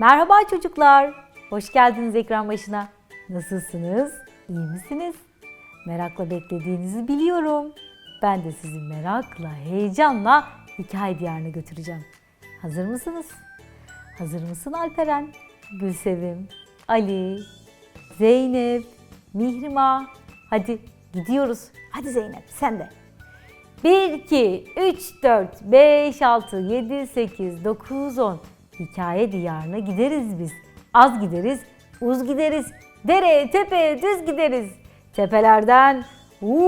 Merhaba çocuklar. Hoş geldiniz ekran başına. Nasılsınız? İyi misiniz? Merakla beklediğinizi biliyorum. Ben de sizi merakla, heyecanla hikaye diyarına götüreceğim. Hazır mısınız? Hazır mısın Alperen? Gülsevim, Ali, Zeynep, Mihrimah. Hadi gidiyoruz. Hadi Zeynep sen de. 1, 2, 3, 4, 5, 6, 7, 8, 9, 10. Hikaye diyarına gideriz biz. Az gideriz, uz gideriz. Dere, tepe, düz gideriz. Tepelerden uuu,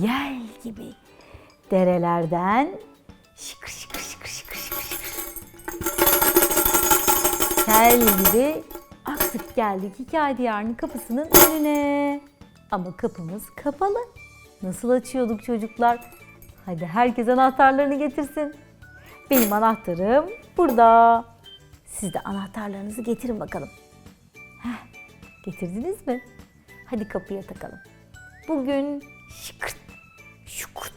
yel gibi. Derelerden şıkır şıkır şıkır şıkır şıkır şıkır. Sel gibi aktık geldik hikaye diyarının kapısının önüne. Ama kapımız kapalı. Nasıl açıyorduk çocuklar? Hadi herkes anahtarlarını getirsin. Benim anahtarım burada. Siz de anahtarlarınızı getirin bakalım. Heh, getirdiniz mi? Hadi kapıya takalım. Bugün şıkırt, şukurt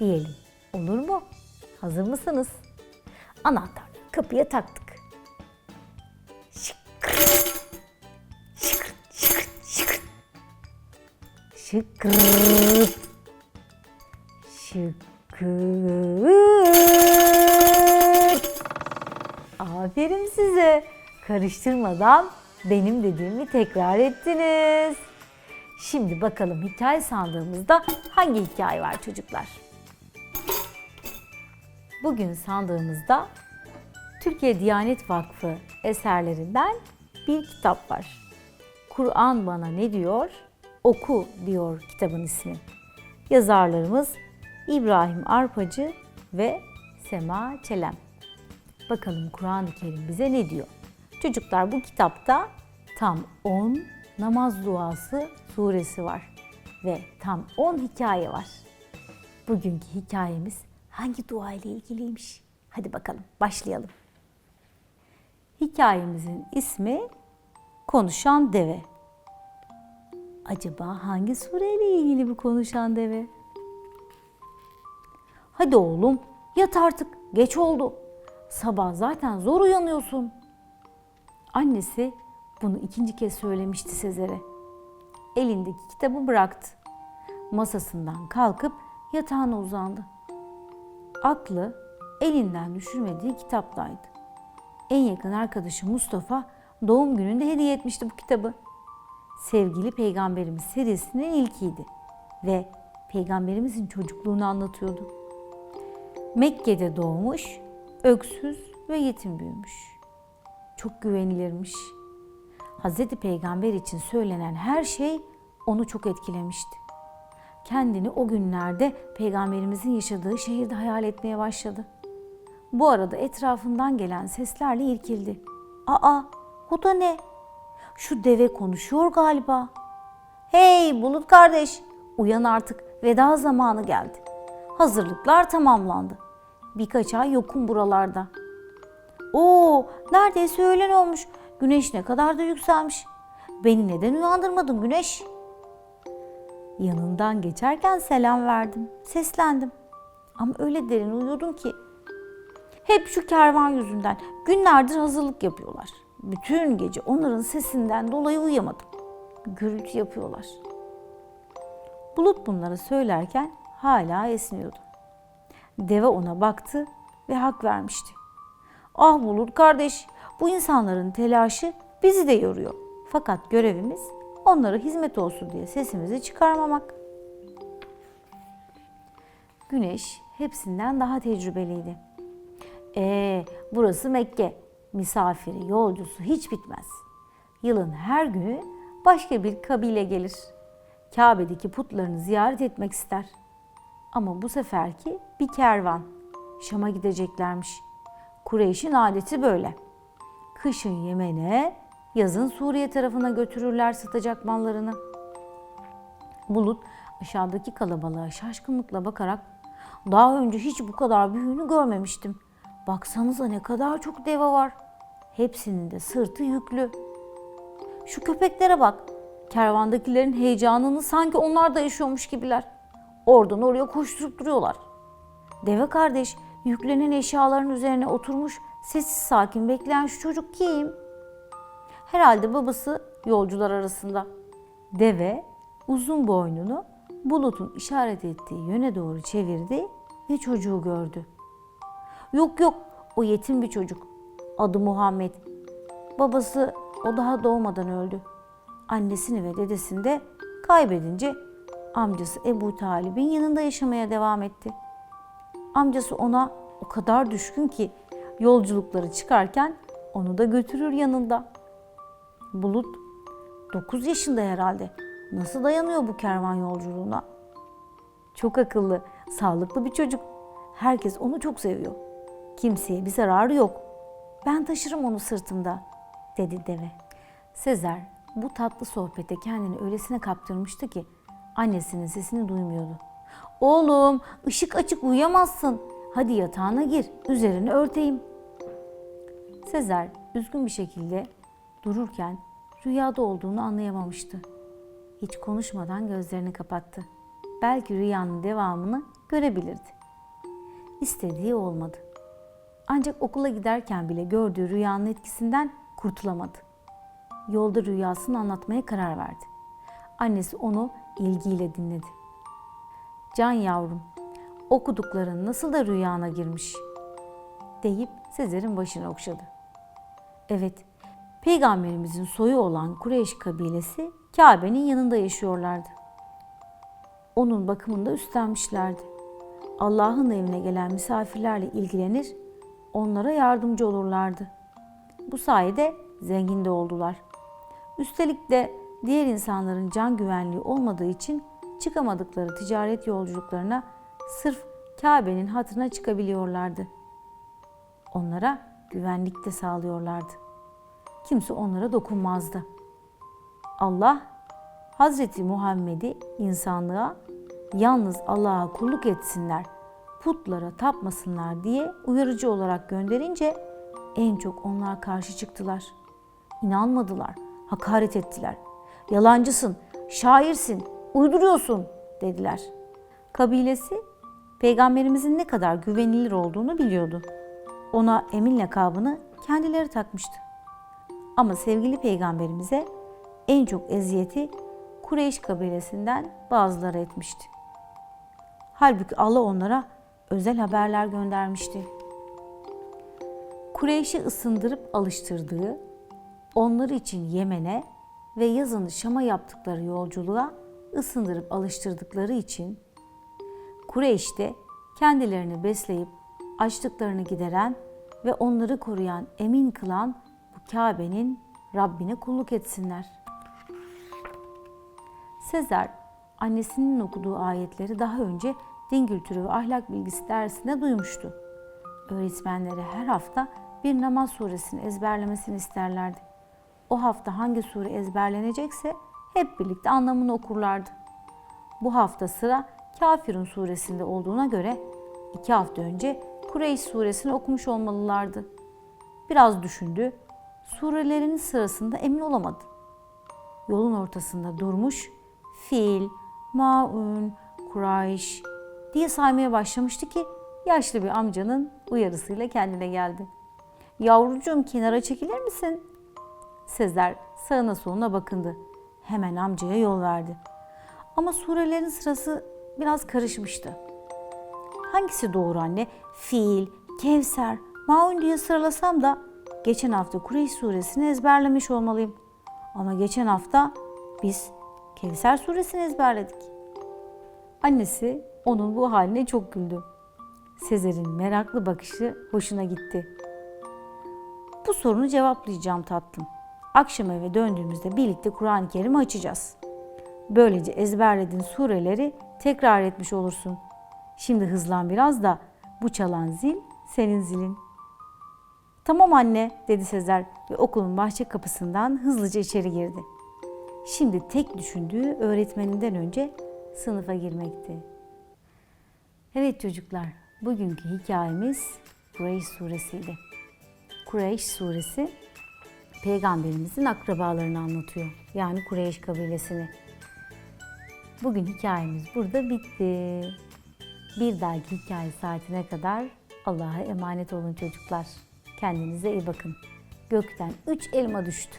diyelim. Olur mu? Hazır mısınız? Anahtarları kapıya taktık. Şıkırt, şıkırt, şıkırt. Şıkırt. Şıkırt. Karıştırmadan benim dediğimi tekrar ettiniz. Şimdi bakalım hikaye sandığımızda hangi hikaye var çocuklar? Bugün sandığımızda Türkiye Diyanet Vakfı eserlerinden bir kitap var. Kur'an bana ne diyor? Oku diyor kitabın ismi. Yazarlarımız İbrahim Arpacı ve Sema Çelem. Bakalım Kur'an-ı Kerim bize ne diyor? Çocuklar bu kitapta tam 10 namaz duası suresi var ve tam 10 hikaye var. Bugünkü hikayemiz hangi dua ile ilgiliymiş? Hadi bakalım başlayalım. Hikayemizin ismi Konuşan Deve. Acaba hangi sureyle ilgili bu konuşan deve? Hadi oğlum yat artık geç oldu. Sabah zaten zor uyanıyorsun. Annesi bunu ikinci kez söylemişti Sezer'e. Elindeki kitabı bıraktı. Masasından kalkıp yatağına uzandı. Aklı elinden düşürmediği kitaptaydı. En yakın arkadaşı Mustafa doğum gününde hediye etmişti bu kitabı. Sevgili Peygamberimiz serisinin ilkiydi ve Peygamberimizin çocukluğunu anlatıyordu. Mekke'de doğmuş, öksüz ve yetim büyümüş. Çok güvenilirmiş. Hazreti Peygamber için söylenen her şey onu çok etkilemişti. Kendini o günlerde Peygamberimizin yaşadığı şehirde hayal etmeye başladı. Bu arada etrafından gelen seslerle irkildi. Aa, o da ne? Şu deve konuşuyor galiba. Hey Bulut kardeş, uyan artık. Veda zamanı geldi. Hazırlıklar tamamlandı. Birkaç ay yokum buralarda. Oo, neredeyse öğlen olmuş. Güneş ne kadar da yükselmiş. Beni neden uyandırmadın güneş? Yanından geçerken selam verdim. Seslendim. Ama öyle derin uyuyordum ki. Hep şu kervan yüzünden günlerdir hazırlık yapıyorlar. Bütün gece onların sesinden dolayı uyuyamadım. Gürültü yapıyorlar. Bulut bunları söylerken hala esniyordu. Deve ona baktı ve hak vermişti. Ah Bulut kardeş, bu insanların telaşı bizi de yoruyor. Fakat görevimiz onlara hizmet olsun diye sesimizi çıkarmamak. Güneş hepsinden daha tecrübeliydi. Ee, burası Mekke. Misafiri, yolcusu hiç bitmez. Yılın her günü başka bir kabile gelir. Kabe'deki putlarını ziyaret etmek ister. Ama bu seferki bir kervan. Şam'a gideceklermiş. Kureyş'in adeti böyle. Kışın Yemen'e, yazın Suriye tarafına götürürler satacak mallarını. Bulut aşağıdaki kalabalığa şaşkınlıkla bakarak daha önce hiç bu kadar büyüğünü görmemiştim. Baksanıza ne kadar çok deve var. Hepsinin de sırtı yüklü. Şu köpeklere bak. Kervandakilerin heyecanını sanki onlar da yaşıyormuş gibiler. Oradan oraya koşturup duruyorlar. Deve kardeş, Yüklenen eşyaların üzerine oturmuş sessiz sakin bekleyen şu çocuk kim? Herhalde babası yolcular arasında. Deve uzun boynunu bulutun işaret ettiği yöne doğru çevirdi ve çocuğu gördü. Yok yok o yetim bir çocuk. Adı Muhammed. Babası o daha doğmadan öldü. Annesini ve dedesini de kaybedince amcası Ebu Talib'in yanında yaşamaya devam etti. Amcası ona o kadar düşkün ki yolculukları çıkarken onu da götürür yanında. Bulut 9 yaşında herhalde. Nasıl dayanıyor bu kervan yolculuğuna? Çok akıllı, sağlıklı bir çocuk. Herkes onu çok seviyor. Kimseye bir zararı yok. Ben taşırım onu sırtımda, dedi deve. Sezer bu tatlı sohbete kendini öylesine kaptırmıştı ki annesinin sesini duymuyordu. Oğlum ışık açık uyuyamazsın. Hadi yatağına gir, üzerini örteyim. Sezer üzgün bir şekilde dururken rüyada olduğunu anlayamamıştı. Hiç konuşmadan gözlerini kapattı. Belki rüyanın devamını görebilirdi. İstediği olmadı. Ancak okula giderken bile gördüğü rüyanın etkisinden kurtulamadı. Yolda rüyasını anlatmaya karar verdi. Annesi onu ilgiyle dinledi. Can yavrum, okudukların nasıl da rüyana girmiş deyip Sezer'in başını okşadı. Evet, peygamberimizin soyu olan Kureyş kabilesi Kabe'nin yanında yaşıyorlardı. Onun bakımında üstlenmişlerdi. Allah'ın evine gelen misafirlerle ilgilenir, onlara yardımcı olurlardı. Bu sayede zengin de oldular. Üstelik de diğer insanların can güvenliği olmadığı için çıkamadıkları ticaret yolculuklarına sırf Kabe'nin hatırına çıkabiliyorlardı. Onlara güvenlik de sağlıyorlardı. Kimse onlara dokunmazdı. Allah Hazreti Muhammed'i insanlığa yalnız Allah'a kulluk etsinler, putlara tapmasınlar diye uyarıcı olarak gönderince en çok onlar karşı çıktılar. İnanmadılar, hakaret ettiler. Yalancısın, şairsin, uyduruyorsun dediler. Kabilesi peygamberimizin ne kadar güvenilir olduğunu biliyordu. Ona emin lakabını kendileri takmıştı. Ama sevgili peygamberimize en çok eziyeti Kureyş kabilesinden bazıları etmişti. Halbuki Allah onlara özel haberler göndermişti. Kureyş'i ısındırıp alıştırdığı, onları için Yemen'e ve yazını Şam'a yaptıkları yolculuğa ısındırıp alıştırdıkları için Kureyş'te kendilerini besleyip açlıklarını gideren ve onları koruyan, emin kılan bu Kabe'nin Rabbine kulluk etsinler. Sezer, annesinin okuduğu ayetleri daha önce din kültürü ve ahlak bilgisi dersinde duymuştu. Öğretmenleri her hafta bir namaz suresini ezberlemesini isterlerdi. O hafta hangi sure ezberlenecekse hep birlikte anlamını okurlardı. Bu hafta sıra Kafirun suresinde olduğuna göre iki hafta önce Kureyş suresini okumuş olmalılardı. Biraz düşündü, surelerin sırasında emin olamadı. Yolun ortasında durmuş, Fil, Maun, Kurayş diye saymaya başlamıştı ki yaşlı bir amcanın uyarısıyla kendine geldi. Yavrucuğum kenara çekilir misin? Sezer sağına soluna bakındı. Hemen amcaya yol verdi. Ama surelerin sırası biraz karışmıştı. Hangisi doğru anne? Fil, Kevser, Maun diye sıralasam da geçen hafta Kureyş suresini ezberlemiş olmalıyım. Ama geçen hafta biz Kevser suresini ezberledik. Annesi onun bu haline çok güldü. Sezer'in meraklı bakışı hoşuna gitti. Bu sorunu cevaplayacağım tatlım. Akşam eve döndüğümüzde birlikte Kur'an-ı Kerim'i açacağız. Böylece ezberlediğin sureleri tekrar etmiş olursun. Şimdi hızlan biraz da bu çalan zil senin zilin. Tamam anne dedi Sezer ve okulun bahçe kapısından hızlıca içeri girdi. Şimdi tek düşündüğü öğretmeninden önce sınıfa girmekti. Evet çocuklar, bugünkü hikayemiz Kureyş suresiydi. Kureyş suresi peygamberimizin akrabalarını anlatıyor. Yani Kureyş kabilesini. Bugün hikayemiz burada bitti. Bir dahaki hikaye saatine kadar Allah'a emanet olun çocuklar. Kendinize iyi bakın. Gökten üç elma düştü.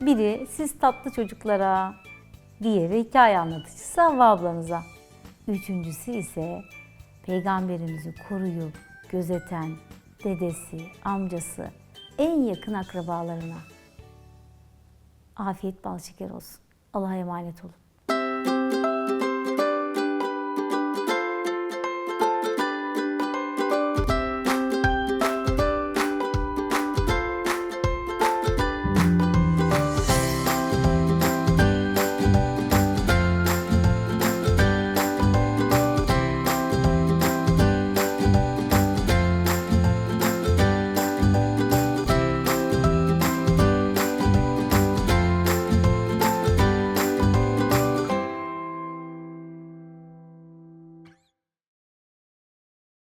Biri siz tatlı çocuklara, diğeri hikaye anlatıcısı Havva ablanıza. Üçüncüsü ise peygamberimizi koruyup gözeten dedesi, amcası, en yakın akrabalarına. Afiyet bal şeker olsun. Allah'a emanet olun.